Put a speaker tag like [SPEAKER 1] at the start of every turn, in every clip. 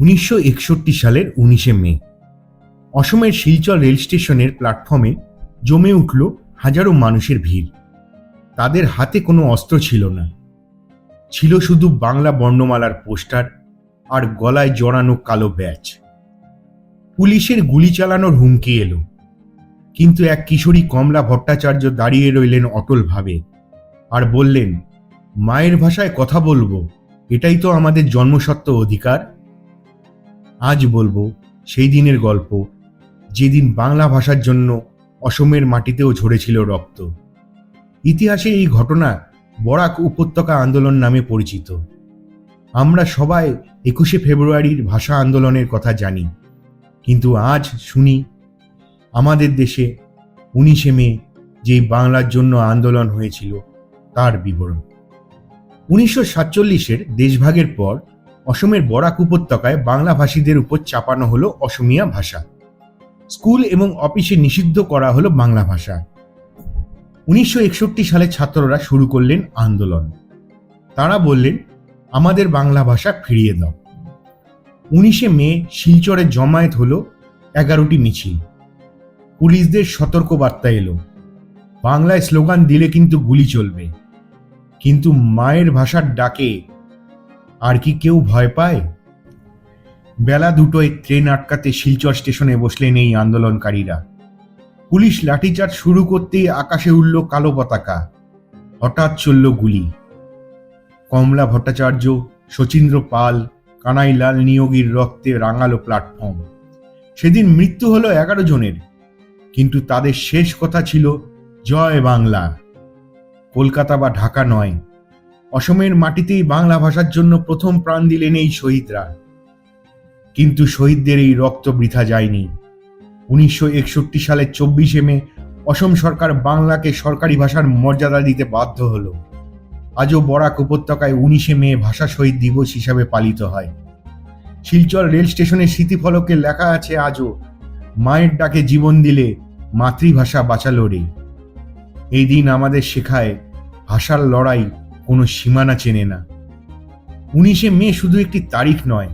[SPEAKER 1] উনিশশো একষট্টি সালের উনিশে মে। অসমের শিলচর রেল স্টেশনের প্ল্যাটফর্মে জমে উঠল হাজারো মানুষের ভিড়। তাদের হাতে কোনো অস্ত্র ছিল না। ছিল শুধু বাংলা বর্ণমালার পোস্টার আর গলায় জড়ানো কালো ব্যাচ। পুলিশের গুলি চালানোর হুমকি এলো। কিন্তু এক কিশোরী কমলা ভট্টাচার্য দাঁড়িয়ে রইলেন অটলভাবে আর বললেন, মায়ের ভাষায় কথা বলব, এটাই তো আমাদের জন্মসত্ত্ব অধিকার। আজ বলব সেই দিনের গল্প, যেদিন বাংলা ভাষার জন্য অসমের মাটিতেও ঝরেছিল রক্ত। ইতিহাসে এই ঘটনা বরাক উপত্যকা আন্দোলন নামে পরিচিত। আমরা সবাই একুশে ফেব্রুয়ারির ভাষা আন্দোলনের কথা জানি, কিন্তু আজ শুনি আমাদের দেশে উনিশে মে যেই বাংলার জন্য আন্দোলন হয়েছিল, তার বিবরণ। উনিশশো সাতচল্লিশের দেশভাগের পর অসমের বরাক উপত্যকায় বাংলাভাষীদের উপর চাপানো হলো অসমিয়া ভাষা। স্কুল এবং অফিসে নিষিদ্ধ করা হলো বাংলা ভাষা। উনিশশো একষট্টি সালে ছাত্ররা শুরু করলেন আন্দোলন। তারা বললেন, আমাদের বাংলা ভাষা ফিরিয়ে দাও। উনিশে মে শিলচরে জমায়েত হলো এগারোটি মিছিল। পুলিশদের সতর্ক বার্তা এলো। বাংলায় স্লোগান দিলে কিন্তু গুলি চলবে। কিন্তু মায়ের ভাষার ডাকে আর কি কেউ ভয় পায়? বেলা দুটোয় ট্রেন আটকাতে শিলচর স্টেশনে বসলেন এই আন্দোলনকারীরা। পুলিশ লাঠিচার্জ শুরু করতেই আকাশে উঠল কালো পতাকা। হঠাৎ চলল গুলি। কমলা ভট্টাচার্য, শচীন্দ্র পাল, কানাইলাল নিয়োগীর রক্তে রাঙালো প্ল্যাটফর্ম সেদিন মৃত্যু হলো এগারো জনের। কিন্তু তাদের শেষ কথা ছিল, জয় বাংলা। কলকাতা বা ঢাকা নয় অসমের মাটিতেই বাংলা ভাষার জন্য প্রথম প্রাণ দিলেন এই শহীদরা। কিন্তু শহীদদের এই রক্ত বৃথা যায়নি। উনিশশো একষট্টি সালের চব্বিশে মে অসম সরকার বাংলাকে সরকারি ভাষার মর্যাদা দিতে বাধ্য হলো। আজও বরাক উপত্যকায় উনিশে মে ভাষা শহীদ দিবস হিসাবে পালিত হয়। শিলচর রেল স্টেশনের স্মৃতিফলকে লেখা আছে আজও, মায়ের ডাকে জীবন দিলে মাতৃভাষা বাঁচালো রে। এই দিন আমাদের শেখায় ভাষার লড়াই কোনো সীমানা চেনে না। উনিশে মে শুধু একটি তারিখ নয়,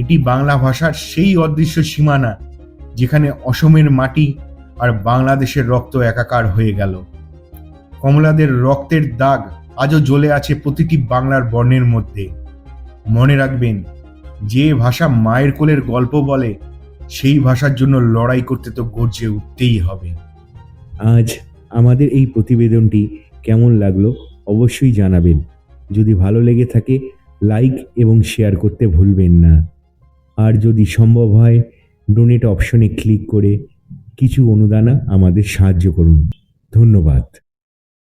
[SPEAKER 1] এটি বাংলা ভাষার সেই অদৃশ্য সীমানা যেখানে অসমের মাটি আর বাংলাদেশের রক্ত একাকার হয়ে গেল। কমলাদের রক্তের দাগ আজও জ্বলে আছে প্রতিটি বাংলার বর্ণের মধ্যে। মনে রাখবেন, যে ভাষা মায়ের কোলের গল্প বলে, সেই ভাষার জন্য লড়াই করতে তো গর্জে উঠতেই হবে।
[SPEAKER 2] আজ আমাদের এই প্রতিবেদনটি কেমন লাগল? অবশ্যই জানাবেন। যদি ভালো লেগে থাকে, লাইক এবং শেয়ার করতে ভুলবেন না। আর যদি সম্ভব হয় ডোনেট অপশনে ক্লিক করে কিছু অনুদানা আমাদের সাহায্য করুন। ধন্যবাদ।